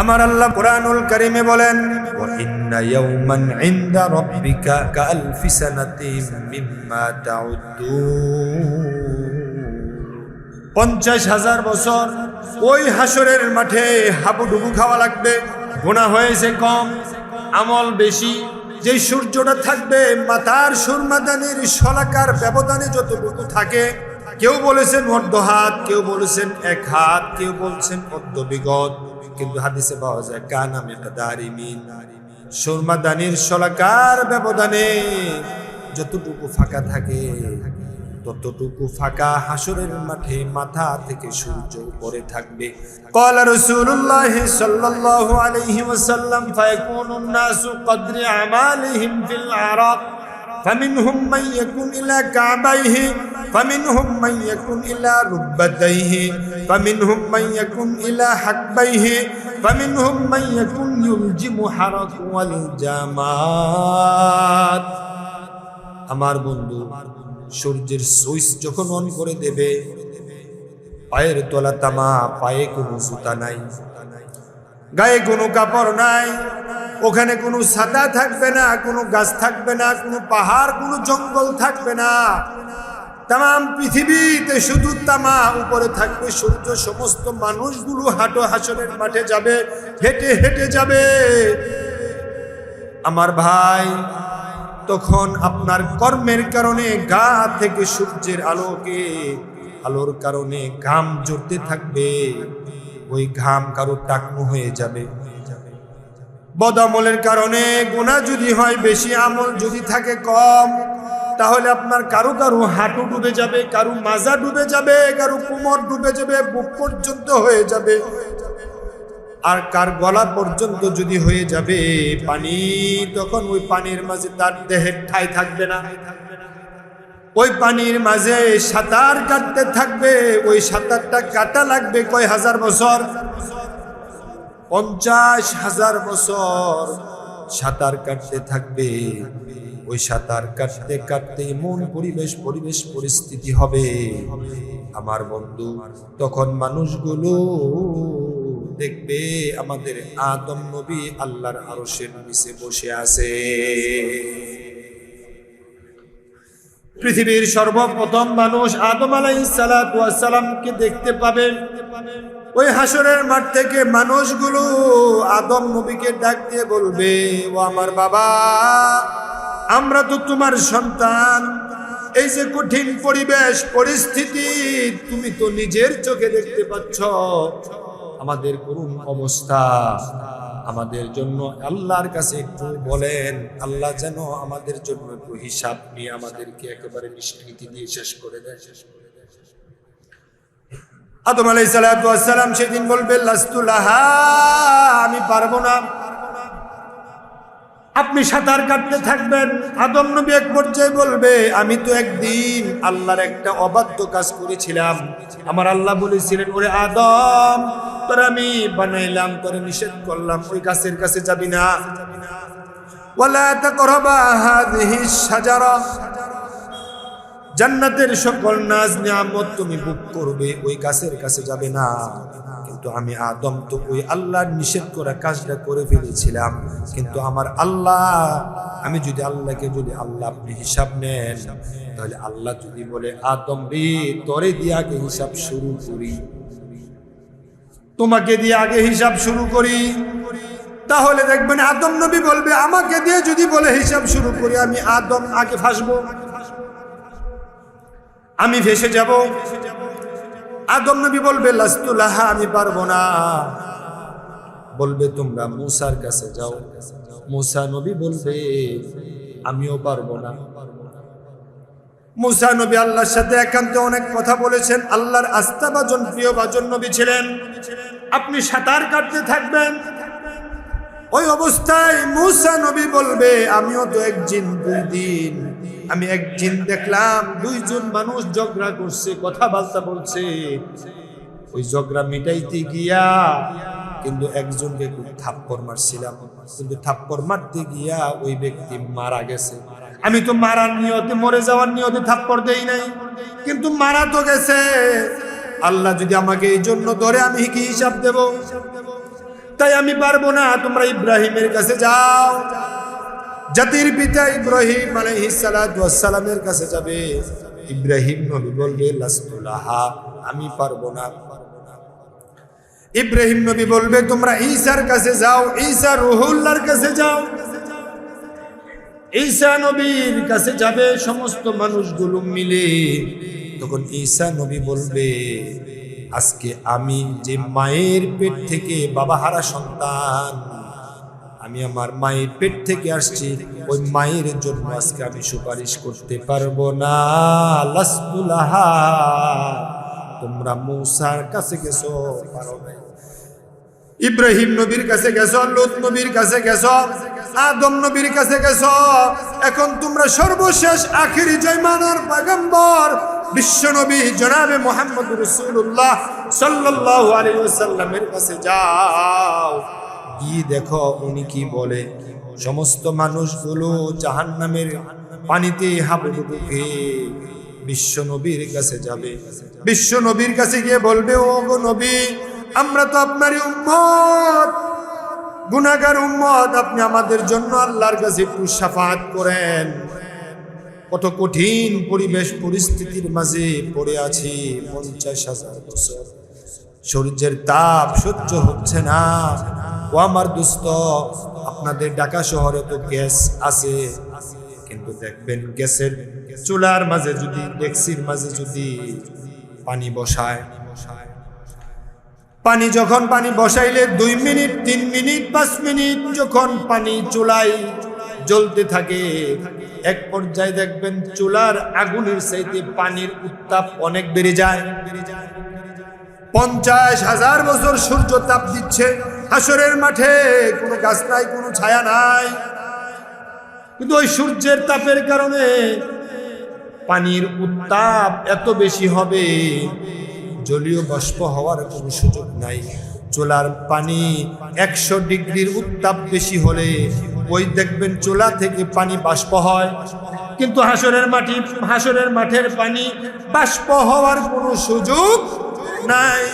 আমার আল্লাহ কোরআনুল কারিমে বলেন পঞ্চাশ হাজার বছর ওই হাসরের মাঠে হাবুডুবু খাওয়া লাগবে গোনা হয়েছে কম, আমল বেশি। যে সূর্যটা থাকবে, মাতার সুরমাদানির শলাকার ব্যবধানে যতটুকু থাকে, কেউ বলেছেন অর্ধ হাত, কেউ বলেছেন এক হাত, কেউ বলছেন অর্ধ বিগত কিন্তু হাদিসে পাওয়া যায়, কানা মেকাদারি মিন। সুরমা দানির সলাকার ব্যবধানে যতটুকু ফাঁকা থাকে, ততটুকু ফাঁকা হাসরের মাঠে মাথা থেকে সূর্য উপরে থাকবে। কলা রসুল্লাহ সাল্লাল্লাহু আলাইহি ওয়াসাল্লাম ফায়াকুনুন নাসু কদরি আমালিহিম ফিল আরাক ফামিনহুম মান ইয়াকুন ইলা কাবাইহি। فمنهم من يكون إلى ركبتيه فمنهم من يكون إلى حقبيه فمنهم من يكون يلجم حرق والجماد আমার বন্ধু সূর্যের সুইচ যখন অন করে দেবে পায়ের তলা তামা পায়ে কোনো জুতা নাই গায়ে কোনো কাপড় নাই ওখানে কোনো ছাতা থাকবে না কোনো গাছ থাকবে না কোনো পাহাড় কোনো জঙ্গল থাকবে না তাম পৃথিবীতে শুধু তামা উপরে থাকবে সূর্য, সমস্ত মানুষগুলো হাঁটো হাসনের মাঠে যাবে, হেঁটে হেঁটে যাবে। আমার ভাই, তখন আপনার কর্মের কারণে গা থেকে সূর্যের আলোকে, আলোর কারণে ঘাম জড়তে থাকবে। ওই ঘাম কারও টাকমু হয়ে যাবে। বদামলের কারণে গোনা যদি হয়, বেশি আমল যদি থাকে কম। তাহলে আপনার কারও কারও হাঁটু ডুবে যাবে, কারও মাজা ডুবে যাবে, কারও কোমর ডুবে যাবে, বুক পর্যন্ত হয়ে যাবে। আর কার গলা পর্যন্ত যদি হয়ে যাবে, পানি তখন ওই পানির মাঝে তার দেহের ঠাই থাকবে না। ওই পানির মাঝে সাঁতার কাটতে থাকবে, ওই সাঁতারটা কাটা লাগবে কয় হাজার বছর? পঞ্চাশ হাজার বছর সাঁতার কাটতে থাকবে। ওই সাঁতার কাটতে কাটতে এমন পরিবেশ পরিবেশ, পরিস্থিতি হবে। আমার বন্ধু, তখন মানুষগুলো দেখবে আমাদের আদম নবী আল্লাহর আরশের নিচে বসে আছে। পৃথিবীর সর্বপ্রথম মানুষ আদম আলাইসালামকে দেখতে পাবে। ওই হাসরের মাঠ থেকে মানুষগুলো আদম নবীকে ডাক দিয়ে বলবে, ও আমার বাবা আমরা তো তোমার সন্তান। এই যে কঠিন পরিবেশ, পরিস্থিতি, তুমি তো নিজের চোখে দেখতে পাচ্ছ। আমাদের করুণ অবস্থা। আমাদের জন্য আল্লাহর কাছে একটু বলেন, আল্লাহ যেন আমাদের জন্য একটু হিসাব নিয়ে আমাদেরকে একেবারে নিষ্কৃতি দিয়ে শেষ করে দেয়। শেষ করে দেয় আদম আলাই সালাম সেদিন বলবে লাস্তুলাহা আমি পারব না। আপনি সাঁতার কাটতে থাকবেন। আদম নবী এক পর্যায়ে বলবে, আমি তো একদিন আল্লাহর একটা অবাধ্য কাজ করেছিলাম। আমার আল্লাহ বলেছিলেন, ওরে আদম, তোর আমি বানাইলাম, তোরে নিষেধ করলাম, ওই গাছের কাছে যাবি না। জান্নাতের সকল নাজ নিয়ামত তুমি ভোগ করবে, ওই গাছের কাছে যাবে না। কিন্তু আমি আদম তো ওই আল্লাহর নিষেধ করা কাজটা করে ফেলেছিলাম। কিন্তু আমার আল্লাহ, আমি যদি আল্লাহকে যদি আল্লাহ আপনি হিসাব নেন। তাহলে আল্লাহ যদি বলে, আদম রে, তরে দিয়ে আগে হিসাব শুরু করি। তোমাকে দিয়ে আগে হিসাব শুরু করি। তাহলে দেখবেন আদম নবী বলবে, আমাকে দিয়ে যদি বলে হিসাব শুরু করি, আমি আদম আগে ফাঁসবো। আমি ভেসে যাব। আদম নবী বলবে লাস্তুলাহা আমি পারব না। বলবে, তোমরা মুসার কাছে যাও। মুসা নবী বলবে, আমিও পারব না। মুসা নবী আল্লাহর সাথে একান্তে অনেক কথা বলেছেন। আল্লাহর আস্থা বাজন প্রিয় বাজন নবী ছিলেন। আপনি সাঁতার কাটতে থাকবেন। ওই অবস্থায় মুসা নবী বলবে, আমিও তো একদিন দুই দিন আমি একদিন দেখলাম দুইজন মানুষ ঝগড়া করছে কথাবার্তা বলছে। ওই ঝগড়া মিটাইতে গিয়া কিন্তু একজনকে খুব থাপ্পড় মারছিলাম। কিন্তু থাপ্পড় মারতে গিয়া ওই ব্যক্তি মারা গেছে। আমি তো মারার নিয়তে, মরে যাওয়ার নিয়তে থাপ্পড় দেই নাই। কিন্তু মারা তো গেছে। আল্লাহ যদি আমাকে এই জন্য ধরে, আমি কি হিসাব দেব? তাই আমি পারব না। তোমরা ইব্রাহিমের কাছে যাও। জাতির পিতা ইব্রাহিম আলাইহিসসালামের কাছে যাবে। ইব্রাহিম নবী বলবে লাস্তুলাহা আমি পারব না। ইব্রাহিম নবী বলবে, তোমরা ঈসার কাছে যাও, ঈসা রুহুল্লাহর কাছে যাও। ঈসা নবীর কাছে যাবে সমস্ত মানুষগুলো মিলে। তখন ঈসা নবী বলবে, আজকে আমি যে মায়ের পেট থেকে বাবা হারা সন্তান আমি আমার মায়ের পেট থেকে আসছি। ওই মায়ের জন্য আজকে আমি সুপারিশ করতে পারব না। লাসবুলাহা তোমরা মূসার কাছে গেছো, পারো ইব্রাহিম নবীর কাছে গেছো, লুত নবীর কাছে গেছো, আদম নবীর কাছে গেছো। এখন তোমরা সর্বশেষ আখিরি জয়মানার পয়গম্বর, বিশ্ব নবী জনাবে মোহাম্মদ রসুল্লাহ সাল্লাল্লাহু আলাইহি ওয়াসাল্লামের কাছে যাও। গিয়ে দেখো উনি কি বলে। সমস্ত মানুষগুলো জাহান্নামের পানিতে হাবুডুবু বিশ্ব নবীর কাছে যাবে। বিশ্ব নবীর কাছে গিয়ে বলবে, ও গো নবী, আমরা তো আপনারই উম্মত। গুনাগার উম্মত, আপনি আমাদের জন্য আল্লাহর কাছে একটু সাফাত করেন। কত কঠিন পরিবেশ পরিস্থিতির মাঝে পড়ে আছি পঞ্চাশ হাজার বছর। সূর্যের তাপ সহ্য হচ্ছে না। ও আমার দুস্থ আপনাদের ঢাকা শহরে তো গ্যাস আছে। কিন্তু দেখবেন গ্যাসের চুলার মাঝে যদি, ডেক্সির মাঝে যদি পানি বসায়। পানি যখন পানি বসাইলে দুই মিনিট, তিন মিনিট, পাঁচ মিনিট যখন পানি চুলাই জ্বলতে থাকে, এক পর্যায়ে দেখবেন চুলার আগুনের চাইতে পানির উত্তাপ অনেক বেড়ে যায়। পঞ্চাশ হাজার বছর সূর্য তাপ দিচ্ছে। হাসরের মাঠে কোনো গাছ নাই, কোনো ছায়া নাই। কিন্তু ওই সূর্যের তাপের কারণে পানির উত্তাপ এত বেশি হবে, জলীয় বাষ্প হওয়ার কোনো সুযোগ নাই। চোলার পানি একশো ডিগ্রির উত্তাপ বেশি হলে ওই দেখবেন চোলা থেকে পানি বাষ্প হয়। কিন্তু হাসরের মাটি, হাসরের মাঠের পানি বাষ্প হওয়ার কোনো সুযোগ নাই।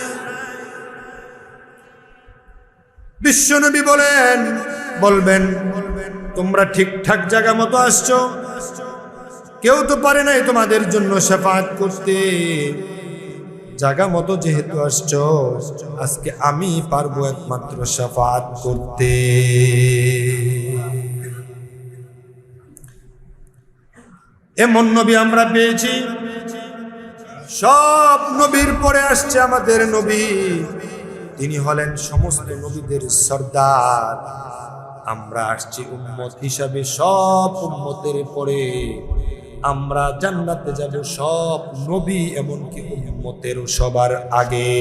বিশ্বনবী বলেন, বলবেন, তোমরা ঠিকঠাক জায়গা মতো আসছো। কেউ তো পারে নাই তোমাদের জন্য সাফাত করতে। জায়গা মতো যেহেতু আসছো, আজকে আমি পারব একমাত্র সাফাত করতে। এমন নবী আমরা পেয়েছি। সব নবীর পরে আসছে আমাদের নবী। তিনি হলেন সমস্ত নবীদের সর্দার। আমরা আসছি উম্মত হিসাবে সব উম্মতের পরে। আমরা জান্নাতে যাব সব নবী, এমনকি উম্মতের সবার আগে।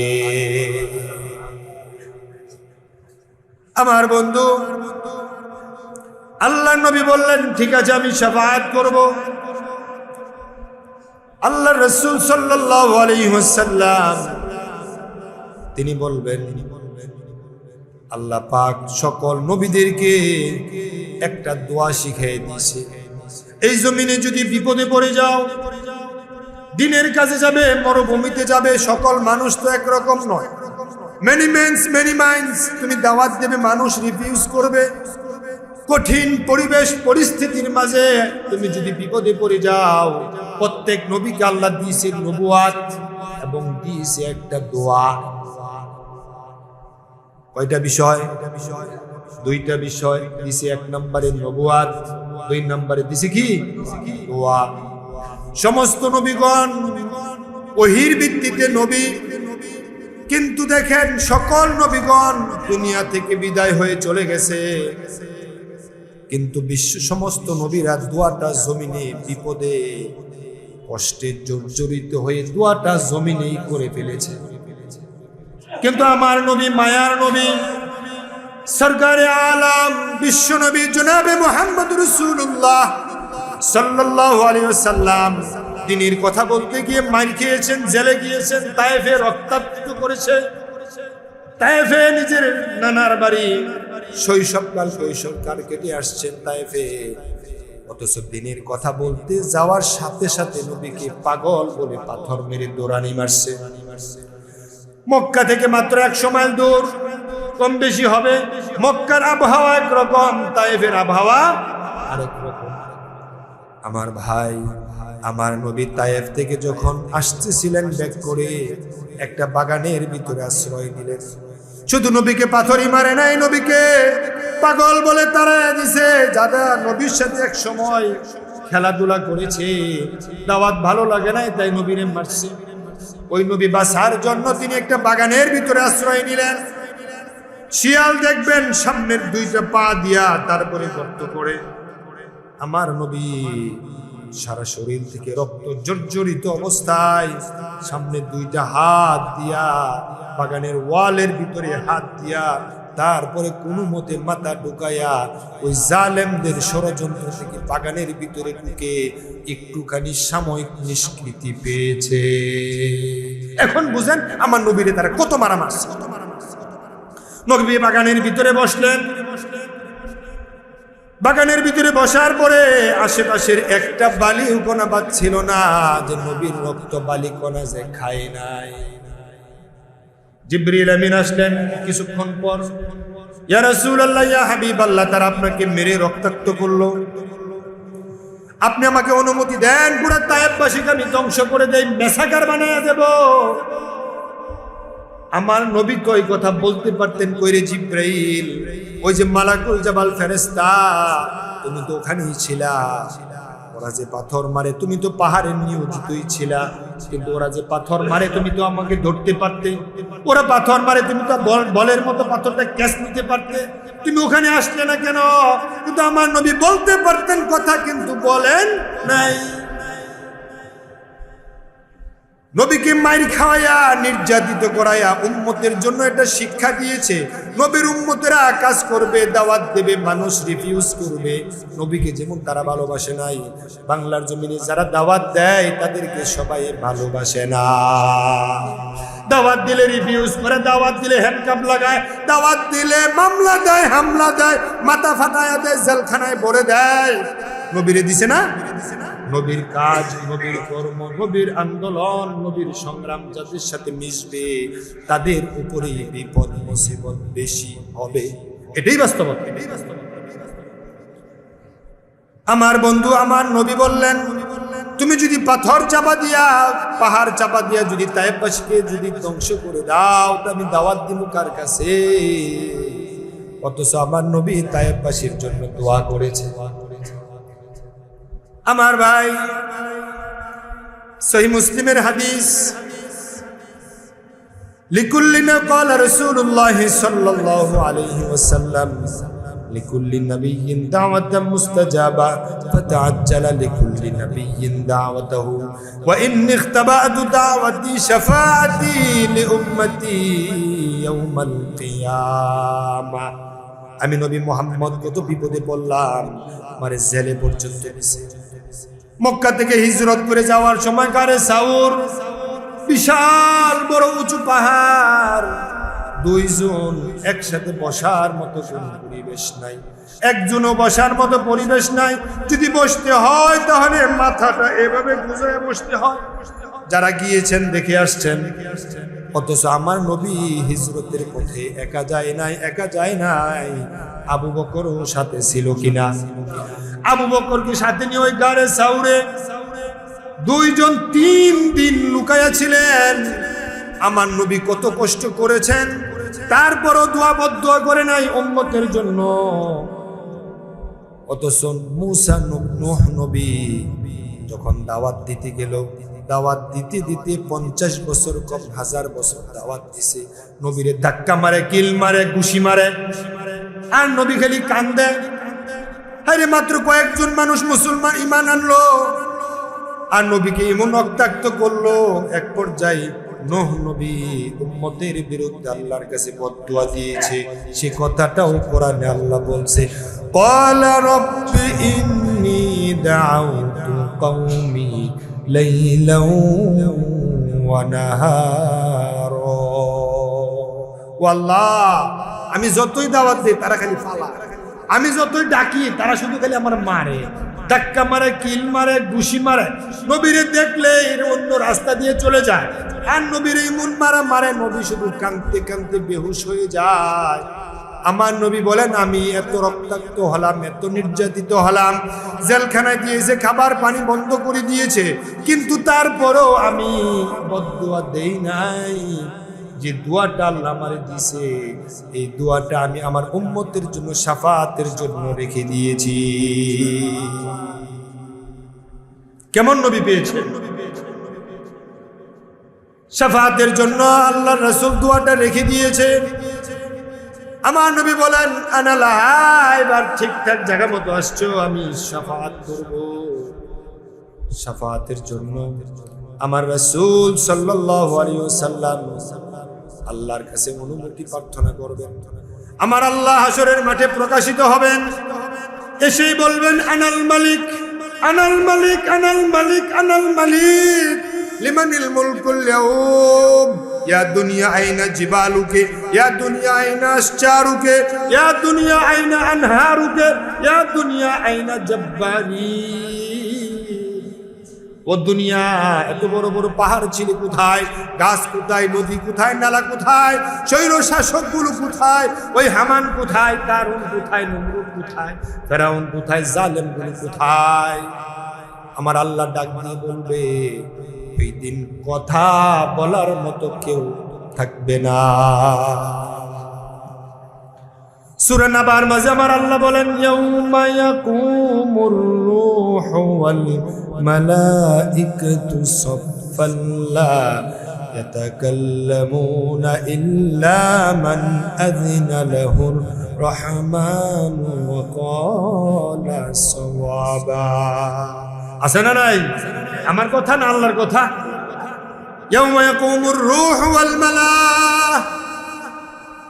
আমার বন্ধু আল্লাহ নবী বললেন, ঠিক আছে, আমি সাফায়াত করব। আল্লাহ রসুল আলাইসাল্লাম তিনি বলবেন, আল্লাহ পাক সকল নবীদেরকে একটা দোয়া শিখিয়ে দিয়েছে। এই জমিনে যদি বিপদে পড়ে যাও, দিনের কাজে যাবে, মরুভূমিতে যাবে, সকল মানুষ তো একরকম নয়। মেনি মেন্স মেনি মাইন্ডস তুমি দাওয়াত দেবে, মানুষ রিফিউজ করবে। কঠিন পরিবেশ পরিস্থিতির মাঝে তুমি যদি বিপদে পড়ে যাও, প্রত্যেক নবীকে আল্লাহ দিয়েছে নবুয়াত এবং দিয়েছে একটা দোয়া। কয়টা বিষয়? দুইটা বিষয় দিছে এক নম্বরে নবুয়াত, দুই নম্বরে দিছে কি? দোয়া। সমস্ত নবীগণ ওহির ভিত্তিতে নবী। কিন্তু দেখেন, সকল নবীগণ দুনিয়া থেকে বিদায় হয়ে চলে গেছে। কিন্তু বিশ্ব সমস্ত নবীরা দোয়াটা জমিনে বিপদে, কষ্টে জর্জরিত হয়ে দোয়াটা জমিনেই করে ফেলেছে। কিন্তু আমার নবী, মায়ার নবী, সরকারে আলাম, বিশ্ব নবী জনাবে মোহাম্মদ রসুল্লাহ সাল্লাহ আলিয়াল্লাম দিনের কথা বলতে গিয়ে মার খেয়েছেন, জেলে গিয়েছেন, তাইফে রক্তাক্ত করেছে। তাইফে নিজের নানার বাড়ি শৈশবকাল কৈশোরকাল কেটে আসছেন তাইফে। অথচ দিনের কথা বলতে যাওয়ার সাথে সাথে নবীকে পাগল বলে পাথর মেরে দৌড়ানি মারছে। মক্কা থেকে মাত্র একশো মাইল দূর, কম বেশি হবে মক্কার আবহাওয়া একরকম, তাইফের আবহাওয়া আরেক রকম। আমার ভাই আমার নবী তায়েফ থেকে যখন আসতেছিলেন ব্যাগ করে, একটা বাগানের ভিতরে আশ্রয় দিলেন শুধু নবীকে পাথরই মারে নাই, নবীকে পাগল বলে তারা দিছে। যারা নবীর সাথে এক সময় খেলাধুলা করেছে, দাওয়াত ভালো লাগে নাই, তাই নবীরে মারছে। ওই নবী বাসার জন্য তিনি একটা বাগানের ভিতরে আশ্রয় নিলেন। শিয়াল দেখবেন, সামনের দুইটা পা দিয়া তারপরে গর্ত করে। আমার নবী সারা শরীর থেকে রক্ত জর্জরিত অবস্থায় সামনে দুইটা হাত দিয়া, বাগানের ওয়ালের ভিতরে হাত দিয়া, তারপরে কোনো মতে মাথা ঢুকাইয়া ওই জালেমদের ষড়যন্ত্র থেকে বাগানের ভিতরে ঢুকে একটুখানি সাময়িক নিষ্কৃতি পেয়েছে। এখন বুঝেন, আমার নবীরে তারা কত মারা মারছে নবী বাগানের ভিতরে বসলেন বসলেন বাগানের ভিতরে বসার পরে আশেপাশের একটা বালি কোনা ছিল না, যে নবীর রক্ত বালি কোনা যে খায় নাই। জিব্রিল আমিন আসলেন কিছুক্ষণ পর, ইয়া রাসূলুল্লাহ, ইয়া হাবিবাল্লাহ, তারা আপনাকে মেরে রক্তাক্ত করল। আপনি আমাকে অনুমতি দেন, পুরো তায়েববাসীকে আমি ধ্বংস করে দেই, মেসাকার বানায় দেব। আমার নবী কই কথা বলতে পারতেন কইরে জিব্রাইল? ওই যে মালাকুল জাবাল ফেরেস্তা তুমি তো ওখানেই ছিলা। ওরা যে পাথর মারে, তুমি তো পাহাড়ে নিয়োজিতই ছিলা। কিন্তু ওরা যে পাথর মারে, তুমি তো আমাকে ধরতে পারতে। ওরা পাথর মারে, তুমি তো বল- বলের মতো পাথরটা ক্যাচ নিতে পারতে। তুমি ওখানে আসলে না কেন? কিন্তু আমার নবী বলতে পারতেন কথা, কিন্তু বলেন নাই। নবীকে মাইর খাওয়াইয়া নির্যাতিত করাইয়া উম্মতের জন্য এটা শিক্ষা দিয়েছে। নবীর উম্মতেরা কাজ করবে, দাওয়াত দেবে, মানুষ রিফিউজ করবে। নবীকে যেমন তারা ভালোবাসে নাই, বাংলার জমিনে যারা দাওয়াত দেয়, তাদেরকে সবাই ভালোবাসে না। দাওয়াত দিলে রিফিউজ করে, দাওয়াত দিলে হ্যান্ডকাপ লাগায়, দাওয়াত দিলে মামলা দেয়, হামলা দেয়, মাথা ফাটায়া দেয়, জেলখানায় ভরে দেয়। নবীরে দিছে না? নবীর কাজ নবীর কর্ম নবীর আন্দোলন নবীর সংগ্রাম যাদের সাথে মিশবে তাদের উপরে বিপদ মুসিবত বেশি হবে। এটাই বাস্তবতা। এটাই বাস্তবতা আমার বন্ধু আমার নবী বললেন তুমি যদি পাথর চাপা দিয়া পাহাড় চাপা দিয়া যদি তাইবাসীকে যদি ধ্বংস করে দাও তো আমি দাওয়াত দিব কার কাছে? অথচ আমার নবী তাইবাসীর জন্য দোয়া করেছে। আমার ভাই সহি মুসলিমের হাদিস لكل قال رسول الله صلى الله عليه وسلم لكل نبي دعوة مستجابة فتعجل لكل نبي دعوته وإن اختبأت دعوتي شفاعتي لأمتي يوم القيامة আমি নবী মোহাম্মদ কত বিপদে পড়লাম আমার জেলে পর্যন্ত মক্কা থেকে হিজরত করে যাওয়ার সময় কারে সাউর? বিশাল বড় উঁচু পাহাড়। দুইজন একসাথে বসার মতো পরিবেশ নাই। একজনও বসার মতো পরিবেশ নাই। যদি বসতে হয় তাহলে মাথাটা এভাবে গুজায় বসতে হয়। যারা গিয়েছেন দেখে আসছেন দেখে আসছেন। অথচ আমার নবী হিজরতের পথে একা যায় নাই, একা যায় নাই। আবু বকরও সাথে ছিল কিনা? আবু বকরকে সাথে নিয়ে ওই গাড়ে সাউরে দুইজন তিন দিন লুকায়া ছিলেন আমার নবী কত কষ্ট করেছেন, তারপরও দোয়াবদ্ধ করে নাই উম্মতের জন্য। অথচ মুসা নবী যখন দাওয়াত দিতে গেল, দাওয়াত দিতে দিতে পঞ্চাশ বছর কম, হাজার বছর দাওয়াত দিছে। নবীরে ধাক্কা মারে, কিল মারে, ঘুষি মারে। আর নবী খালি কান্দে। আরে মাত্র কয়েকজন মানুষ মুসলমান ইমান আনলো। আর নবীকে এমন অক্তাক্ত করল, এক পর্যায়ে নহ নবী উম্মতের বিরুদ্ধে আল্লাহর কাছে বদুয়া দিয়েছে। সে কথাটাও কোরআনে আল্লাহ বলছে কলা রব্বি ইন্নি দাউতু قومي ليلا ونهارا والله আমি যতই দাওয়াত দিই তারা খালি ফালা আমি যতই ডাকি তারা শুধু খালি আমার মারে ধাক্কা মারে কিল মারে ঘুষি মারে নবীরে দেখলে এর অন্য রাস্তা দিয়ে চলে যায় আর নবীর এই মন মারা মারে নবী শুধু কাঁদতে কাঁদতে বেহুশ হয়ে যায় আমার নবী বলেন, আমি এত রক্তাক্ত হলাম, এত নির্যাতিত হলাম, জেলখানায় দিয়েছে খাবার পানি বন্ধ করে দিয়েছে, কিন্তু তারপরও আমি বদুয়া দেই নাই। যে দোয়াটা আল্লাহ আমারে দিছে, এই দোয়াটা আমি আমার উম্মতের জন্য, সাফাতের জন্য রেখে দিয়েছি। কেমন নবী পেয়েছে? সাফাতের জন্য আল্লাহ রসুল দোয়াটা রেখে দিয়েছে। আমার নবী বলেন এবার ঠিকঠাক জায়গা মতো আসছো, আমি সাফাত করব। সাফাতের জন্য আমার রসুল সাল্লাম আল্লাহর কাছে অনুমতি প্রার্থনা করবেন। আমার আল্লাহ হাসরের মাঠে প্রকাশিত হবেন। এসেই বলবেন, আনাল মালিক আনাল মালিক আনাল মালিক আনাল মালিক, লিমানিল মুলকুল ইয়া দুনিয়া আইনা জিবালুকে ইয়া দুনিয়া আইনা আশচারুকে ইয়া দুনিয়া আইনা আনহারুকে ইয়া দুনিয়া আইনা জব্বারি ও দুনিয়া, এত বড় বড় পাহাড় ছিল কোথায়? গাছ কোথায়? নদী কোথায়? নালা কোথায়? শৈর শাসকগুলো কোথায়? ওই হামান কোথায়? কারুন কোথায়? নমরুদ কোথায়? ফেরাউন কোথায়? জালেমগুলো কোথায়? আমার আল্লাহ ডাক দিয়ে বলবে ওই দিন কথা বলার মতো কেউ থাকবে না সূরা নাবার মাঝে আমার আল্লাহ বলেন ইয়াউমা ইয়াকুমুর রূহু ওয়াল মালাইকাতু সাফফান লা يتكلمون إلا من أذن له الرحمن وقال صوابا আছে না নাই? আমার কথা না আল্লাহর কথা?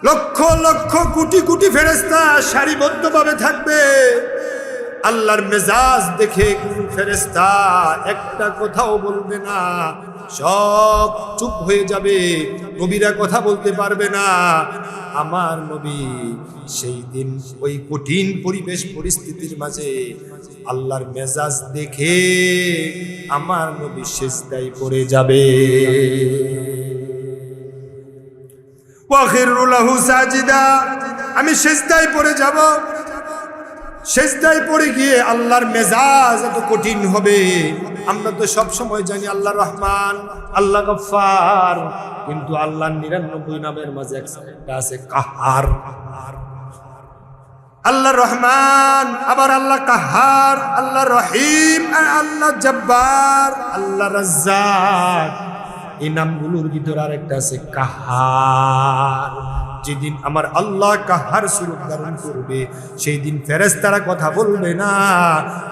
লক্ষ লক্ষ কোটি কোটি ফেরেস্তা সারিবদ্ধ সারিবদ্ধভাবে থাকবে। আল্লাহর মেজাজ দেখে কোন ফেরেস্তা একটা কথাও বলবে না। সব চুপ হয়ে যাবে, নবীরা কথা বলতে পারবে না। আমার নবী সেই দিন ওই কঠিন পরিবেশ পরিস্থিতির মাঝে আল্লাহর মেজাজ দেখে আমার নবী শেষদাই পড়ে যাবে। আমি সেজদায় পড়ে যাব। সেজদায় পড়ে গিয়ে আল্লাহর মেজাজ এত কঠিন হবে। আমরা তো সব সময় জানি আল্লাহ রহমান, আল্লাহ গফার কিন্তু আল্লাহর নিরানব্বই নামের মাঝে একটা আছে কাহার। আল্লাহ রহমান, আবার আল্লাহ কাহার আল্লাহ রহিম, আর আল্লাহ জব্বার, আল্লাহ রাজ্জাক। এই নামগুলোর ভিতরে আরেকটা আছে কাহার। যেদিন আমার আল্লাহ কাহার স্বরূপ ধারণ করবে সেই দিন ফেরেস্তারা কথা বলবে না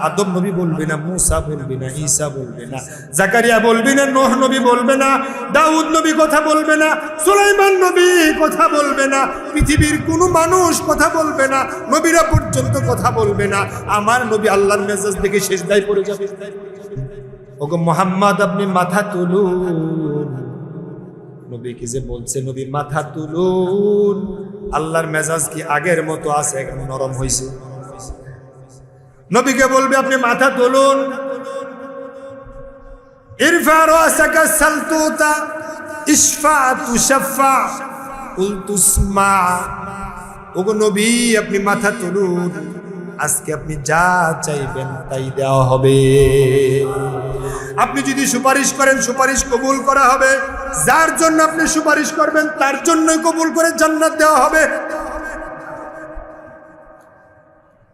আদম নবী বলবে না মুসা বলবে না ঈসা বলবে না জাকারিয়া বলবে না নোহ নবী বলবে না দাউদ নবী কথা বলবে না সুলাইমান নবী কথা বলবে না পৃথিবীর কোনো মানুষ কথা বলবে না নবীরা পর্যন্ত কথা বলবে না আমার নবী আল্লাহর মেজাজ দেখে শেষ দায় পড়ে যাবে ওগো মোহাম্মদ আপনি মাথা তুলুন নবী কি যে বলছে নবী মাথা তুলুন। আল্লাহর মেজাজ কি আগের মতো আছে, এখন নরম হয়েছে নবীকে বলবে, আপনি মাথা তুলুন। নবী, আপনি মাথা তুলুন। আজকে আপনি যা চাইবেন তাই দেওয়া হবে। আপনি যদি সুপারিশ করেন, সুপারিশ কবুল করা হবে। যার জন্য আপনি সুপারিশ করবেন, তার জন্যই কবুল করে জান্নাত দেওয়া হবে।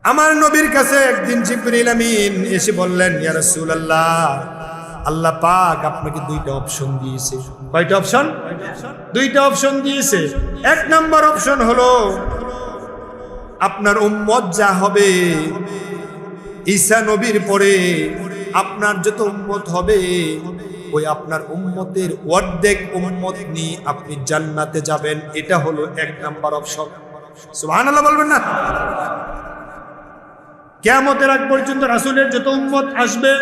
আমার নবীর কাছে একদিন জিবরিল আমিন এসে বললেন, ইয়া রাসূলুল্লাহ, আল্লাহ পাক আপনাকে দুইটা অপশন দিয়েছে। কয়টা অপশন? দুইটা অপশন দিয়েছে। এক নাম্বার অপশন হলো, আপনার উম্মত যা হবে ঈসা নবীর পরে আপনার যত উম্মত হবে, ওই আপনার উম্মতের অর্ধেক উম্মত নিয়ে আপনি জান্নাতে যাবেন। এটা হলো এক নাম্বার অপশন। সুবহানাল্লাহ বলবেন না? কেয়ামতের আগ পর্যন্ত রাসূলের যত উম্মত আসবে,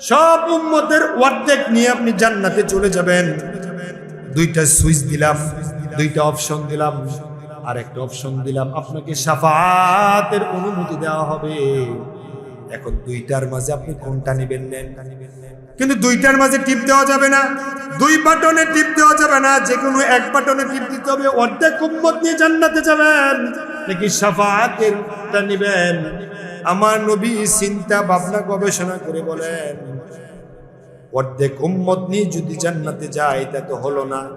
সব উম্মতের অর্ধেক নিয়ে আপনি জান্নাতে চলে যাবেন। দুইটা সুইচ দিলাম, দুইটা অপশন দিলাম আর একটা অপশন দিলাম। আপনাকে সাফাতের অনুমতি দেওয়া হবে। এখন দুইটার মাঝে আপনি কোনটা নেবেন নেন? কিন্তু দুইটার মাঝে টিপ দেওয়া যাবে না। দুই বাটনে টিপ দেওয়া যাবে না। যে কোনো এক বাটনে টিপ দিতে হবে। অর্ধেক উম্মত নিয়ে জান্নাতে যাবেন। নাকি সাফাতেরটা নেবেন? আমার নবী চিন্তা, ভাবনা, গবেষণা করে বলেন, অর্ধেক উম্মত নিয়ে যদি জান্নাতে যায়, তা তো হলো না।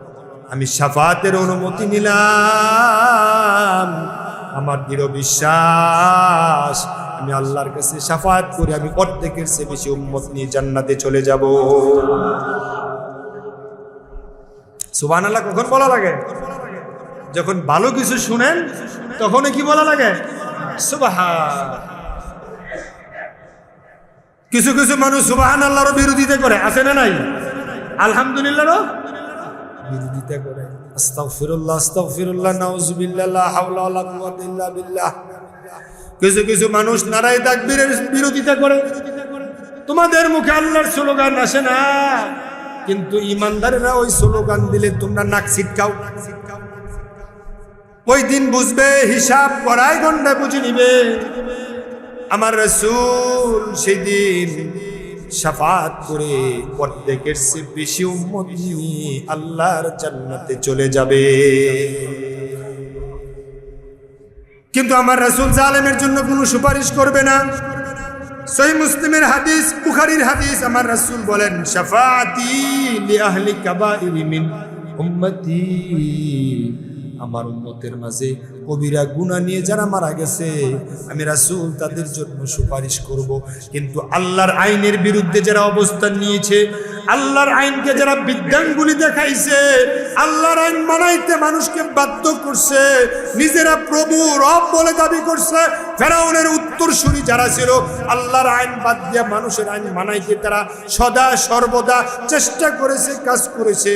আমি সাফাতের অনুমতি নিলাম। আমার দৃঢ় বিশ্বাস আমি আল্লাহর কাছে সাফাত করে, আমি অর্ধেকের চেয়ে বেশি উম্মত নিয়ে জান্নাতে চলে যাব। সুবান আল্লাহ কখন বলা লাগে? যখন ভালো কিছু শুনেন তখন কি বলা লাগে? সুবাহা কিছু কিছু মানুষ সুবাহান আল্লাহরও বিরোধিতা করে, আছে না নাই? আলহামদুলিল্লাহরও বিরোধিতা করে। আস্তাগফিরুল্লাহ আস্তাগফিরুল্লাহ, নাউজুবিল্লাহ হাওলা ওয়ালা কুওয়াতা ইল্লা বিল্লাহ। কিছু কিছু মানুষ নারায় তাকবীরের বিরোধিতা করে। তোমাদের মুখে আল্লাহর স্লোগান আসে না। কিন্তু ইমানদারেরা ওই স্লোগান দিলে তোমরা নাক ছিটকাও। ওই দিন বুঝবে, হিসাব করাই গন্ডা বুঝে নিবে। আমার রসুল সেদিন সাফাত করে প্রত্যেকের সে বেশি উম্মত আল্লাহর জান্নাতে চলে যাবে। কিন্তু আমার রাসুল জালেমের জন্য কোনো সুপারিশ করবে না। সই মুসলিমের হাদিস, বুখারির হাদিস, আমার রাসুল বলেন, শাফাআতি লি আহলি কাবা উম্মতি। আমার উম্মতের মাঝে কবিরা গুনাহ নিয়ে যারা মারা গেছে, আমি রাসূল তাদের জন্য সুপারিশ করব। কিন্তু আল্লাহর আইনের বিরুদ্ধে যারা অবস্থান নিয়েছে, আল্লাহর আইনকে যারা বিজ্ঞানগুলি দেখাইছে, আল্লাহর আইন মানাইতে মানুষকে বাধ্য করছে, নিজেরা প্রভু রব বলে দাবি করছে। ফেরাউনের উত্তরসূরি যারা ছিল, আল্লাহর আইন বাদ দিয়া মানুষের আইন মানাইতে তারা সদা সর্বদা চেষ্টা করেছে, কাজ করেছে।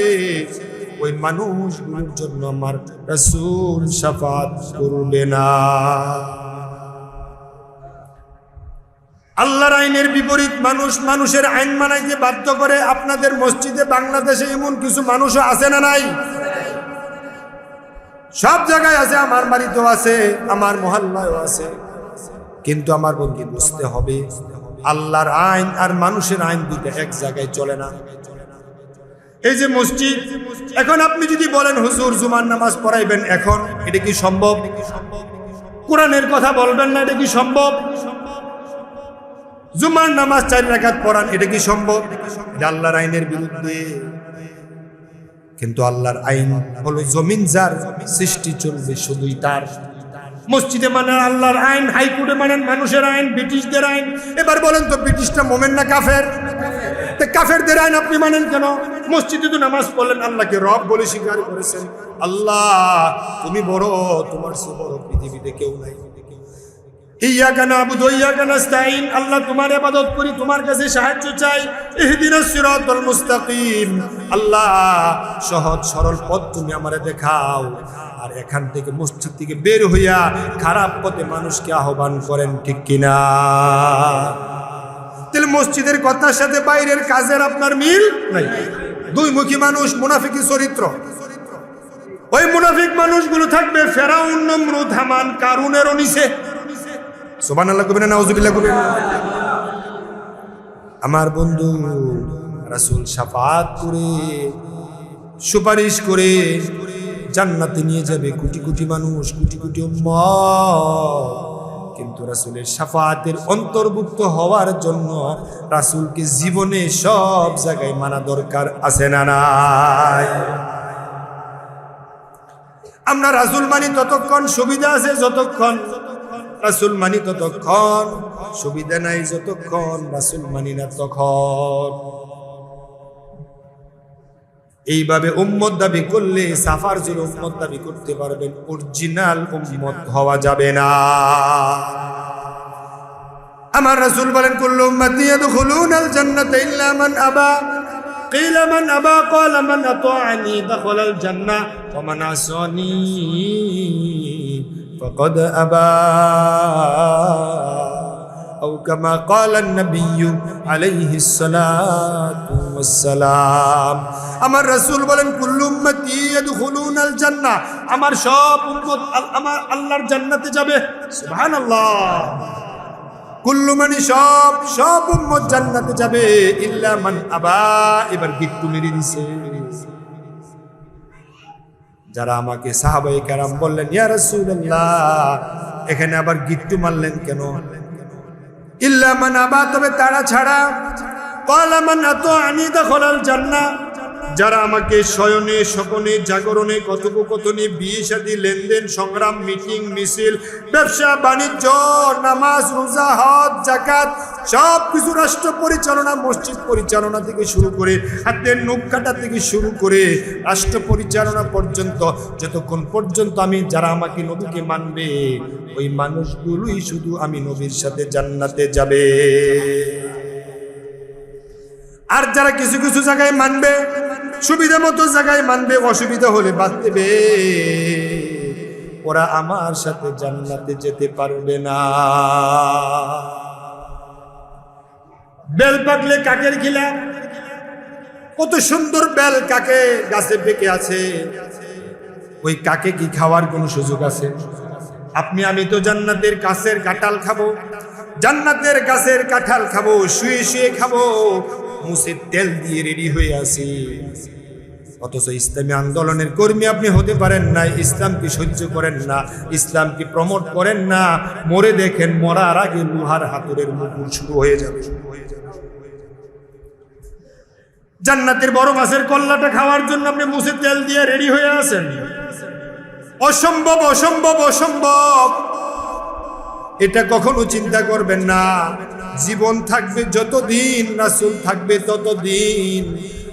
ওই মানুষগুলোর জন্য আমার রাসূল শাফাত করবে না। আল্লাহর আইনের বিপরীত মানুষ মানুষের আইন মানাইতে বাধ্য করে আপনাদের মসজিদে বাংলাদেশে এমন কিছু মানুষও আছে না নাই? সব জায়গায় আছে, আমার বাড়িতেও আছে, আমার মহল্লায়ও আছে। কিন্তু আমার বন্ধু বুঝতে হবে, আল্লাহর আইন আর মানুষের আইন দুটো এক জায়গায় চলে না। এই যে মসজিদ, এখন আপনি যদি বলেন, হুজুর, জুমার নামাজ পড়াইবেন এখন? এটা কি সম্ভব? কোরআনের কথা বলবেন না, এটা কি সম্ভব? জুমার নামাজ চার রাকাত পড়ান, এটা কি সম্ভব? আল্লাহর আইনের বিরুদ্ধে। কিন্তু আল্লাহর আইন হলো জমিন যার, সৃষ্টি চলবে শুধুই তার। মসজিদে মানেন আল্লাহর আইন, হাইকোর্টে মানেন মানুষের আইন, ব্রিটিশদের আইন। এবার বলেন তো ব্রিটিশটা মোমেন না কাফের? কাফেরদের আইন আপনি মানেন কেন? মসজিদে তো নামাজ পড়লেন, আল্লাহকে রব বলে স্বীকার করেছেন। আল্লাহ, তুমি বড়, তোমার সে বড় পৃথিবীতে কেউ নাই। আল্লাহ তোমার তোমার কাছে সাহায্য চাই। আল্লাহ, সহজ সরল পথ তুমি আমারে দেখাও। আর এখান থেকে মসজিদ থেকে বের হইয়া খারাপ পথে মানুষকে আহ্বান করেন, ঠিক কিনা? মসজিদের কথার সাথে বাইরের কাজের আপনার মিল নাই? দুই মুখী মানুষ, মুনাফিকি চরিত্র। ওই মুনাফিক মানুষগুলো থাকবে ফেরাউন নমরুদ হামান কারুনেরও নিচে। আমার বন্ধু, রাসুল সাফাত করে, সুপারিশ করে জান্নাতে নিয়ে যাবে কোটি কোটি মানুষ, কোটি কোটি উম্মত। কিন্তু রাসূলের সাফাতের অন্তর্ভুক্ত হওয়ার জন্য রাসূলকে জীবনে সব জায়গায় মানা দরকার আছে না নাই? আমরা রাসূল মানি ততক্ষণ সুবিধা আছে যতক্ষণ রাসুল মানি ততক্ষণ, সুবিধা নাই যতক্ষণ রাসুল মানি না তখন। এইভাবে উম্মত দাবি করলে সাফার জন্য উম্মত দাবি করতে পারবেন অরিজিনাল উম্মত হওয়া যাবে না আমার রাসূল বলেন কুল্লু উম্মতি ইয়াদখুলুনাল জান্নাতা ইল্লা মান আবা قيل من أبى قال من أطاعني دخل الجنة ومن عصاني فقد أبى أو كما قال النبي عليه الصلاة والسلام আমার রাসূল বলেন কুল্লু উম্মতি ইয়াদখুলুনাল জান্নাহ আমার সব উম্মত আল- আমার আল্লাহর জান্নাতে যাবে সুবহানাল্লাহ কুল্লু মানে সব সব উম্মত জান্নাতে যাবে ইল্লা মান আবা এবার গিট্টু মেরে দিছে যারা আমাকে সাহাবাই কারাম বললেন ইয়া রাসূলুল্লাহ এখানে আবার গিট্টু মারলেন কেন ইল্লা মান আবা তবে তারা ছাড়া। কলা মান আতাআনি দাখালাল জান্নাহ। যারা আমাকে শয়নে স্বপনে জাগরণে, কথোপকথনে বিয়ে শাদী লেনদেন, সংগ্রাম, মিটিং, মিছিল, ব্যবসা, বাণিজ্য, নামাজ, রোজা, হজ জাকাত সব কিছু রাষ্ট্র পরিচালনা, মসজিদ পরিচালনা থেকে শুরু করে হাতের নখ কাটা থেকে শুরু করে রাষ্ট্র পরিচালনা পর্যন্ত, যতক্ষণ পর্যন্ত আমি, যারা আমাকে নবীকে মানবে, ওই মানুষগুলোই শুধু আমি নবীর সাথে জান্নাতে যাবে। আর যারা কিছু কিছু জায়গায় মানবে সুবিধা মতো জায়গায় মানবে, অসুবিধা হলে বাদ দেবে ওরা আমার সাথে জান্নাতে যেতে পারবে না। বেল পাকলে কাকের খিলা? কত সুন্দর বেল কাকে গাছে পেকে আছে। ওই কাকে কি খাওয়ার কোনো সুযোগ আছে? আপনি, আমি তো জান্নাতের কাছের কাঁঠাল খাব। জান্নাতের গাছের কাঁঠাল খাব, শুয়ে শুয়ে খাব। মুসে তেল দিয়ে রেডি হয়ে আছি। অথচ ইসলামী আন্দোলনের কর্মী আপনি হতে পারেন না, ইসলামকে সহ্য করেন না, ইসলামকে প্রমোট করেন না, মরে দেখেন মরার আগে লোহার হাতুরের মুকুট শুরু হয়ে যাবে। জান্নাতের বড় মাছের কল্লাটা খাওয়ার জন্য আপনি মুসে তেল দিয়ে রেডি হয়ে আছেন। অসম্ভব অসম্ভব অসম্ভব। এটা কখনো চিন্তা করবেন না। জীবন থাকবে যতদিন, রাসুল থাকবে ততদিন।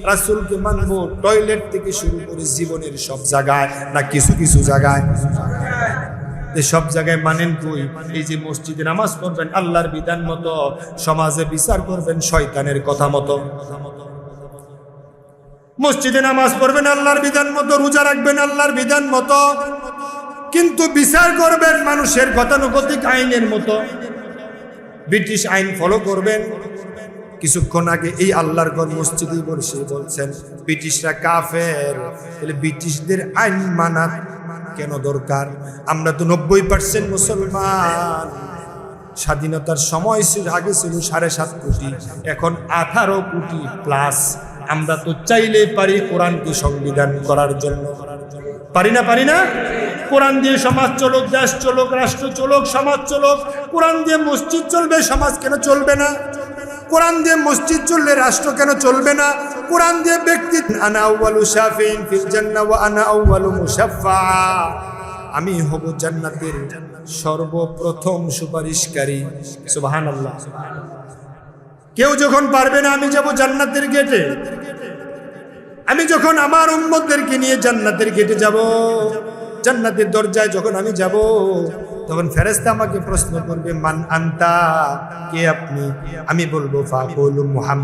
রাসুলকে মানবো, টয়লেট থেকে শুরু করে জীবনের সব জায়গায়, না কিছু কিছু জায়গায়। সব জায়গায় মানেন কই? এই যে মসজিদে নামাজ পড়বেন, আল্লাহর বিধান মতো, সমাজে বিচার করবেন, শয়তানের কথা মতো। মসজিদে নামাজ পড়বেন, আল্লাহর বিধান মতো, রোজা রাখবেন, আল্লাহর বিধান মতো। কিন্তু বিচার করবেন মানুষের গতানুগতিক আইনের মতো। ব্রিটিশ আইন ফলো করবেন। কিছুক্ষণ আগে এই আল্লাহর ঘর মসজিদে বসে বলছেন, ব্রিটিশরা কাফের। তাহলে ব্রিটিশদের আইন মানা কেন দরকার? আমরা তো নব্বই পার্সেন্ট মুসলমান। স্বাধীনতার সময় ছিল, আগে ছিল সাড়ে সাত কোটি, এখন আঠারো কোটি প্লাস আমরা তো চাইলে পারি কোরআনকে সংবিধান করার জন্য। পারি না পারি না? কোরআন দিয়ে সমাজ চলুক, দেশ চলুক, রাষ্ট্র চলুক, সমাজ চলুক, কোরআন দিয়ে মসজিদ চলবে, সমাজ কেন চলবে না? কোরআন দিয়ে মসজিদ চললে রাষ্ট্র কেন চলবে না? কোরআন দিয়ে ব্যক্তি আমি হব জান্নাতের সর্বপ্রথম সুপারিশকারী। সুবহানাল্লাহ। কেউ যখন পারবে না, আমি যাব জান্নাতের গেটে। আমি যখন আমার উম্মতদেরকে নিয়ে জান্নাতের গেটে যাব জান্নাতের দরজায় যখন আমি যাব, তখন ফেরেস্তা আমাকে প্রশ্ন করবে, মান আন্তা? কে আপনি? আমি বলব ফাকুল মুহাম্মদ।